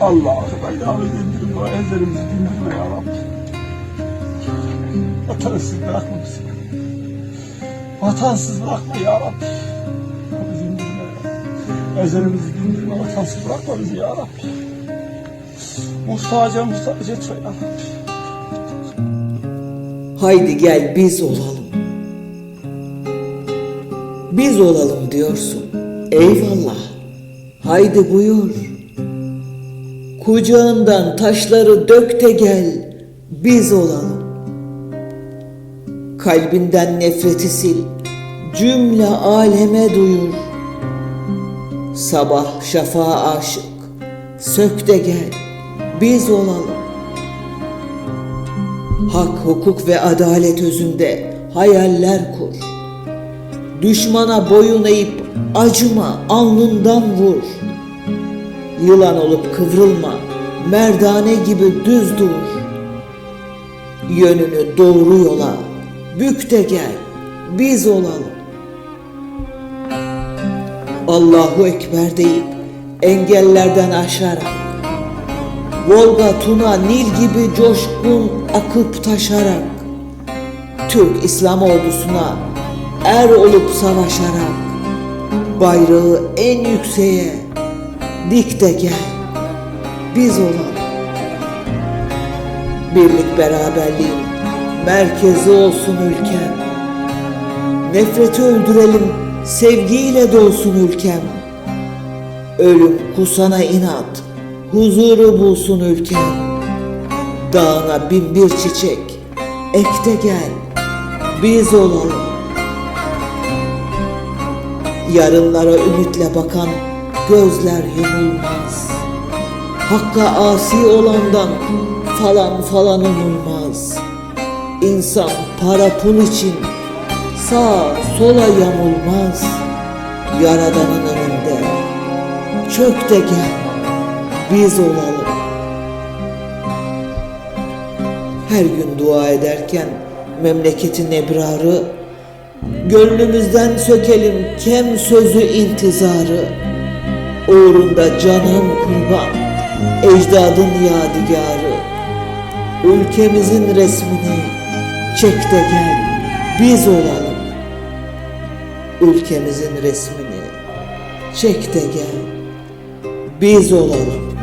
Allah'ım ayağını dindirme, ezlerimizi dindirme ya Rabbi. Vatansız bırakma bizi. Vatansız bırakma ya Rabbi. Bizi indirme ya. Ezlerimizi dindirme, vatansız bırakma bizi ya Rabbi. Muhtaca muhtaç etme ya Rabbi. Haydi gel biz olalım. Biz olalım diyorsun. Eyvallah. Haydi buyur. Kucağından taşları dök de gel. Biz olalım. Kalbinden nefreti sil. Cümle aleme duyur. Sabah şafağa aşık. Sök de gel. Biz olalım. Hak, hukuk ve adalet özünde hayaller kur. Düşmana boyun eğip acıma, alnından vur. Yılan olup kıvrılma, merdane gibi düz dur. Yönünü doğru yola, bük de gel, biz olalım. Allahu Ekber deyip engellerden aşarak Volga, Tuna, Nil gibi coşkun akıp taşarak Türk İslam ordusuna er olup savaşarak Bayrağı en yükseğe dik de gel. Biz olalım. Birlik beraberliğin merkezi olsun ülkem. Nefreti öldürelim sevgiyle dolsun ülkem. Ölüm kusana inat, huzuru bulsun ülkem. Dağına bin bir çiçek, ek de gel, biz olalım. Yarınlara ümitle bakan gözler yumulmaz. Hakka asi olandan falan falan umulmaz. İnsan para pul için sağa sola yamulmaz. Yaradanın önünde çök de gel, biz olalım. Her gün dua ederken memleketin ebrarı, gönlümüzden sökelim kem sözü intizarı. Uğrunda canım kurban, ecdadın yadigarı. Ülkemizin resmini çek de gel, biz olalım. Ülkemizin resmini çek de gel, biz olalım.